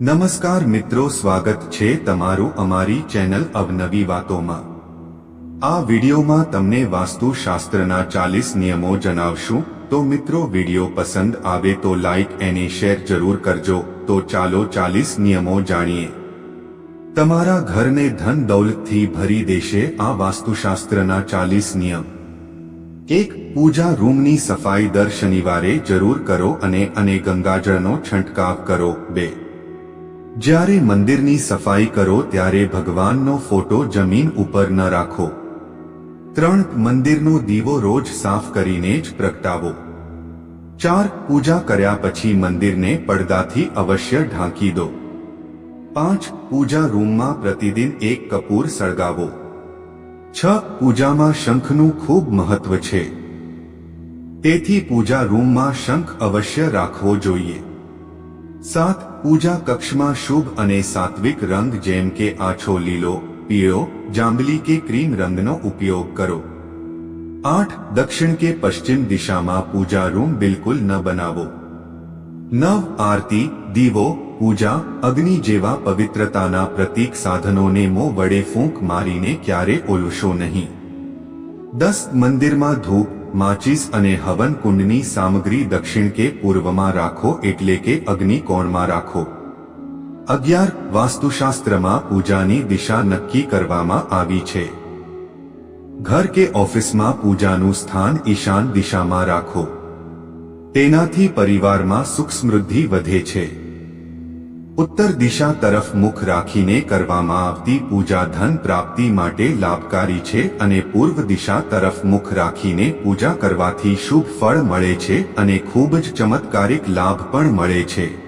નમસ્કાર મિત્રો, સ્વાગત છે તમારું અમારી ચેનલ અવનવી વાતોમાં. આ વિડિયોમાં તમને વાસ્તુશાસ્ત્રના ચાલીસ નિયમો જણાવશું. તો મિત્રો, વિડિયો પસંદ આવે તો લાઈક એને શેર જરૂર કરજો. તો ચાલો ચાલીસ નિયમો જાણીએ. તમારા ઘરને ધન દૌલતથી ભરી દેશે આ વાસ્તુશાસ્ત્રના ચાલીસ નિયમ. એક, પૂજા રૂમની સફાઈ દર શનિવારે જરૂર કરો અને અને ગંગાજળનો છંટકાવ કરો. બે જ્યારે મંદિરની સફાઈ કરો ત્યારે ભગવાનનો ફોટો જમીન ઉપર ન રાખો. ત્રણ, મંદિરનો દીવો રોજ સાફ કરીને જ પ્રગટાવો. ચાર, પૂજા કર્યા પછી મંદિરને પડદાથી અવશ્ય ઢાંકી દો. પાંચ, પૂજા રૂમમાં પ્રતિદિન એક કપૂર સળગાવો. છ, પૂજામાં શંખનું ખૂબ મહત્વ છે. તેથી પૂજા રૂમમાં શંખ અવશ્ય રાખવો જોઈએ. સાત પૂજા કક્ષમાં શુભ અને સાત્વિક રંગ જેમ કે આછો લીલો પીળો જાંબલી કે ક્રીમ રંગનો ઉપયોગ કરો આઠ દક્ષિણ કે પશ્ચિમ દિશામાં પૂજા રૂમ બિલકુલ ન બનાવો નવ આરતી દીવો પૂજા અગ્નિ જેવા પવિત્રતાના પ્રતીક સાધનોને મો વડે ફૂંક મારીને ક્યારે ઓલશો નહીં દસ મંદિરમાં ધૂપ માચીસ અને હવન કુંડની સામગ્રી દક્ષિણ કે પૂર્વમાં રાખો એટલે કે અગ્નિકોણમાં રાખો. અગિયાર, વાસ્તુશાસ્ત્રમાં પૂજાની દિશા નક્કી કરવામાં આવી છે. ઘર કે ઓફિસમાં પૂજાનું સ્થાન ઈશાન દિશામાં રાખો. તેનાથી પરિવારમાં સુખ સમૃદ્ધિ વધે છે. ઉત્તર દિશા તરફ મુખ રાખીને કરવામાં આવતી પૂજા ધન પ્રાપ્તિ માટે લાભકારી છે અને પૂર્વ દિશા તરફ મુખ રાખીને પૂજા કરવાથી શુભ ફળ મળે છે અને ખૂબ જ ચમત્કારિક લાભ પણ મળે છે.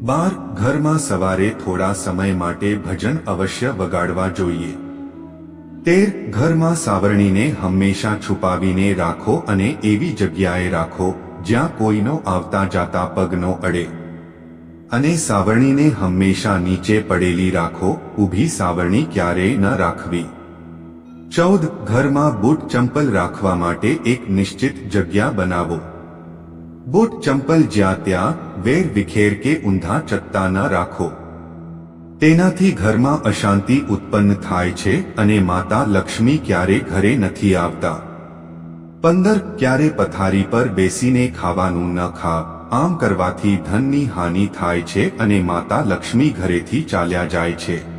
બાર, ઘરમાં સવારે થોડા સમય માટે ભજન અવશ્ય વગાડવા જોઈએ. તેર, ઘરમાં સાવરણીને હંમેશા છુપાવીને રાખો અને એવી જગ્યાએ રાખો જ્યાં કોઈનો આવતા જાતા પગનો અડે. અને સાવરણીને હંમેશા નીચે પડેલી રાખો, ઊભી સાવરણી ક્યારેય ન રાખવી. ચૌદ, ઘરમાં બૂટ ચંપલ રાખવા માટે એક નિશ્ચિત જગ્યા બનાવો. બૂટ ચંપલ જ્યાં ત્યાં, વેર વિખેર કે ઊંધા ચત્તા ન રાખો. તેનાથી ઘરમાં અશાંતિ ઉત્પન્ન થાય છે અને માતા લક્ષ્મી ક્યારે ઘરે નથી આવતા. પંદર, ક્યારે પથારી પર બેસીને ખાવાનું ન ખાવ આમ કરવાથી ધનની હાનિ થાય છે અને માતા લક્ષ્મી ઘરેથી ચાલ્યા જાય છે.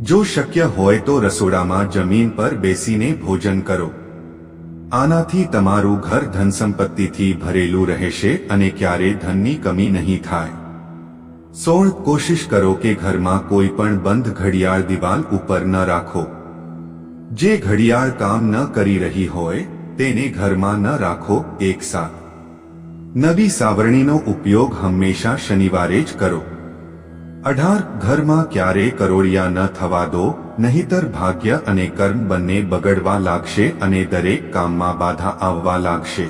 જો શક્ય હોય તો રસોડામાં જમીન પર બેસીને ભોજન કરો. આનાથી તમારું ઘર ધન સંપત્તિથી ભરેલું રહેશે અને ક્યારે ધનની કમી નહીં થાય. સોળ, કોશિશ કરો કે ઘરમાં કોઈ પણ બંધ ઘડિયાળ દિવાલ ઉપર ન રાખો. જે ઘડિયાળ કામ ન કરી રહી હોય, તેને ઘરમાં ન રાખો, એક નવી સાવરણીનો ઉપયોગ હંમેશા શનિવારે જ કરો. અઢાર ઘરમાં ક્યારેય કરોડિયા ન થવા દો, નહીતર ભાગ્ય અને કર્મ બંને બગડવા લાગશે અને દરેક કામમાં બાધા આવવા લાગશે.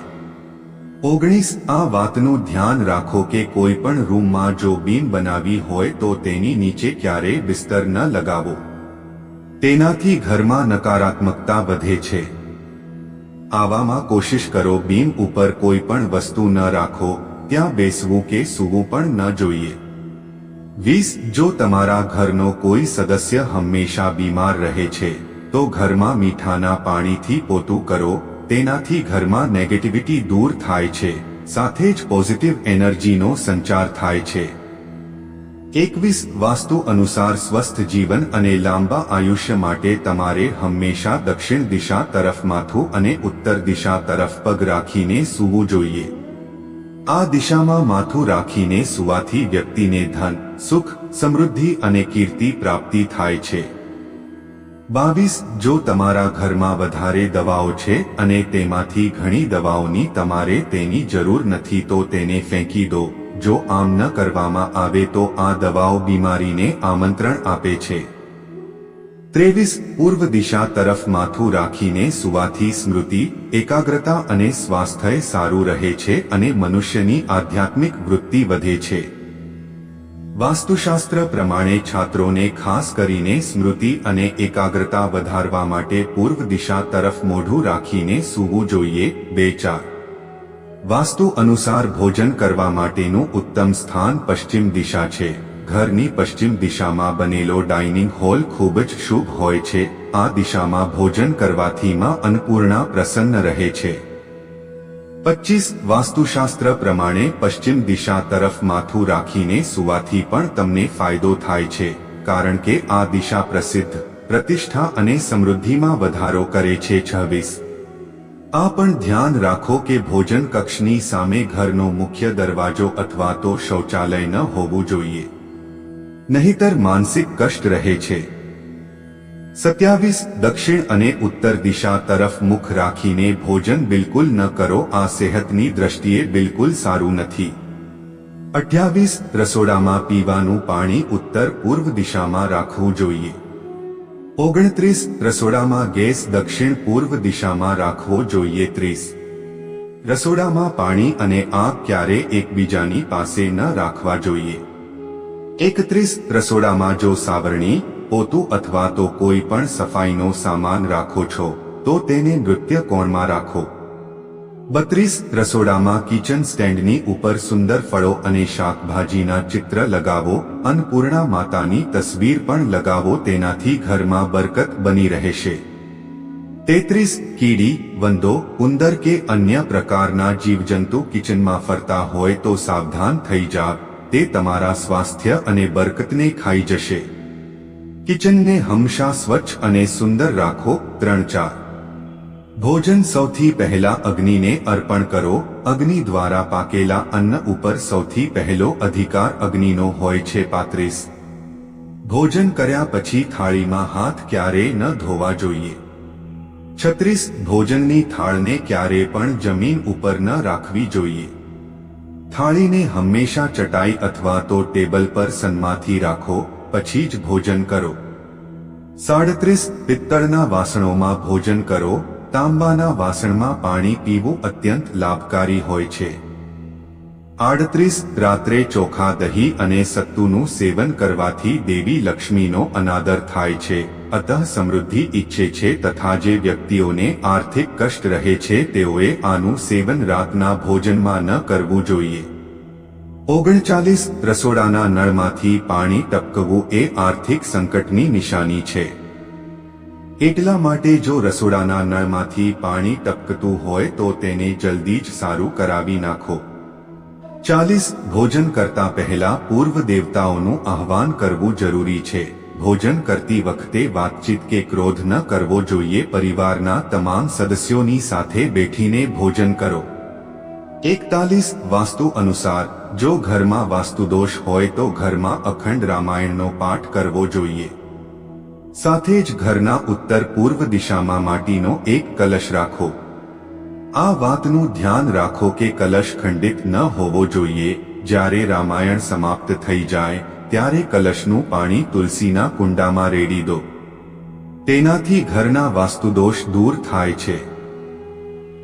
ઓગણીસ, આ વાતનું ધ્યાન રાખો કે કોઈ પણ રૂમમાં જો બીમ બનાવી હોય તો તેની નીચે ક્યારેય બિસ્તર ન લગાવો. તેનાથી ઘરમાં નકારાત્મકતા વધે છે. આવામાં કોશિશ કરો બીમ ઉપર કોઈ પણ વસ્તુ ન રાખો, ત્યાં બેસવું કે સૂવું પણ ન જોઈએ. વીસ, જો તમારા ઘરનો કોઈ સદસ્ય હંમેશા બીમાર રહે છે, તો ઘરમાં મીઠાના પાણીથી પોતું કરો, તેનાથી ઘરમાં નેગેટિવિટી દૂર થાય છે, સાથે જ પોઝિટિવ એનર્જીનો સંચાર થાય છે. એકવીસ વાસ્તુ અનુસાર સ્વસ્થ જીવન અને લાંબા આયુષ્ય માટે તમારે હંમેશા દક્ષિણ દિશા તરફ માથું અને ઉત્તર દિશા તરફ પગ રાખીને સૂવું જોઈએ. આ દિશામાં માથું રાખીને સુવાથી વ્યક્તિને ધન, સુખ, સમૃદ્ધિ અને કીર્તિ પ્રાપ્તિ થાય છે. બાવીસ, જો તમારા ઘરમાં વધારે દવાઓ છે અને તેમાંથી ઘણી દવાઓની તમારે તેની જરૂર નથી તો તેને ફેંકી દો. જો આમ ન કરવામાં આવે તો આ દવાઓ બીમારીને આમંત્રણ આપે છે. ત્રેવીસ પૂર્વ દિશા તરફ માથું રાખીને સુવાથી સ્મૃતિ, એકાગ્રતા અને સ્વાસ્થ્ય સારું રહે છે અને મનુષ્યની આધ્યાત્મિક વૃત્તિ વધે છે. વાસ્તુશાસ્ત્ર પ્રમાણે છાત્રોને ખાસ કરીને સ્મૃતિ અને એકાગ્રતા વધારવા માટે પૂર્વ દિશા તરફ મોઢું રાખીને સૂવું જોઈએ, બે ચાર. વાસ્તુ અનુસાર ભોજન કરવા માટેનું ઉત્તમ સ્થાન પશ્ચિમ દિશા છે. ઘરની પશ્ચિમ દિશામાં બનેલો ડાઇનિંગ હોલ ખૂબ જ શુભ હોય છે. આ દિશામાં ભોજન કરવાથી માં અન્નપૂર્ણા પ્રસન્ન રહે છે. પચીસ વાસ્તુશાસ્ત્ર પ્રમાણે પશ્ચિમ દિશા તરફ માથું રાખીને સુવાથી પણ તમને ફાયદો થાય છે, કારણ કે આ દિશા પ્રસિદ્ધ, પ્રતિષ્ઠા અને સમૃદ્ધિમાં વધારો કરે છે. છવ્વીસ આ પણ ધ્યાન રાખો કે ભોજન કક્ષની સામે ઘરનો મુખ્ય દરવાજો અથવા તો શૌચાલય ન હોવું જોઈએ. નહીતર માનસિક કષ્ટ રહે છે. સત્યાવીસ, દક્ષિણ અને ઉત્તર દિશા તરફ મુખ રાખીને ભોજન બિલકુલ ન કરો, આ સેહતની દ્રષ્ટિએ બિલકુલ સારું નથી. અઠ્યાવીસ, રસોડામાં પીવાનું પાણી ઉત્તર પૂર્વ દિશામાં રાખવું જોઈએ. ઓગણત્રીસ રસોડામાં ગેસ દક્ષિણ પૂર્વ દિશામાં રાખવો જોઈએ ત્રીસ. રસોડામાં પાણી અને આગ ક્યારે એકબીજાની પાસે ન રાખવા જોઈએ. એકત્રીસ રસોડામાં જો સાવરણી, પોતું અથવા તો કોઈ પણ સફાઈનો સામાન રાખો છો, તો તેને નૃત્ય કોણમાં રાખો. બત્રીસ રસોડામાં કિચન સ્ટેન્ડની ઉપર સુંદર ફળો અને શાકભાજીના ચિત્ર લગાવો અન્નપૂર્ણા માતાની તસવીર પણ લગાવો, તેનાથી ઘરમાં બરકત બની રહેશે. તેત્રીસ કીડી, વંદો, ઉંદર કે અન્ય પ્રકારના જીવજંતુ કિચનમાં ફરતા હોય તો સાવધાન થઈ જાવ તે તમારા સ્વાસ્થ્ય અને બરકતને ખાઈ જશે. કિચનને હંમેશા સ્વચ્છ અને સુંદર રાખો, ત્રણ ચાર. ભોજન સૌથી પહેલા અગ્નિને અર્પણ કરો. અગ્નિ દ્વારા પાકેલા અન્ન ઉપર સૌથી પહેલો અધિકાર અગ્નિનો હોય છે પાત્રીસ. ભોજન કર્યા પછી થાળીમાં હાથ ક્યારે ન ધોવા જોઈએ. છત્રીસ, ભોજનની થાળને ક્યારે પણ જમીન ઉપર ન રાખવી જોઈએ. થાળીને હંમેશા ચટાઈ અથવા તો ટેબલ પર સન્માથી રાખો, પછી જ ભોજન કરો. સાડત્રીસ, પિત્તળના વાસણોમાં ભોજન કરો. તાંબાના વાસણમાં પાણી પીવું અત્યંત લાભકારી હોય છે. આડત્રીસ રાત્રે ચોખા દહીં અને સત્તુનું સેવન કરવાથી દેવી લક્ષ્મીનો અનાદર થાય છે. અતઃ સમૃદ્ધિ ઈચ્છે છે તથા જે વ્યક્તિઓને આર્થિક કષ્ટ રહે છે તેઓએ આનું સેવન રાતના ભોજનમાં ન કરવું જોઈએ. ઓગણચાલીસ રસોડાના નળમાંથી પાણી ટપકવું એ આર્થિક સંકટની નિશાની છે. એટલા માટે જો રસોડાના નળમાંથી પાણી ટપકતું હોય તો તેને જલ્દી જ સારું કરાવી નાખો. ચાલીસ ભોજન કરતા પહેલા પૂર્વ દેવતાઓનું આહવાન કરવું જરૂરી છે. ભોજન કરતી વખતે વાતચીત કે ક્રોધ ન કરવો જોઈએ. પરિવારના તમામ સદસ્યોની સાથે બેઠીને ભોજન કરો. એકતાલીસ વાસ્તુ અનુસાર, જો ઘરમાં વાસ્તુદોષ હોય તો ઘરમાં અખંડ રામાયણનો પાઠ કરવો જોઈએ. સાથે જ ઘરના ઉત્તર પૂર્વ દિશામાં માટીનો એક કલશ રાખો. આ વાતનું ધ્યાન રાખો કે કલશ ખંડિત ન હોવો જોઈએ. જ્યારે રામાયણ સમાપ્ત થઈ જાય, ત્યારે કલશનું પાણી તુલસીના કુંડામાં રેડી દો. તેનાથી ઘરના વાસ્તુદોષ દૂર થાય છે.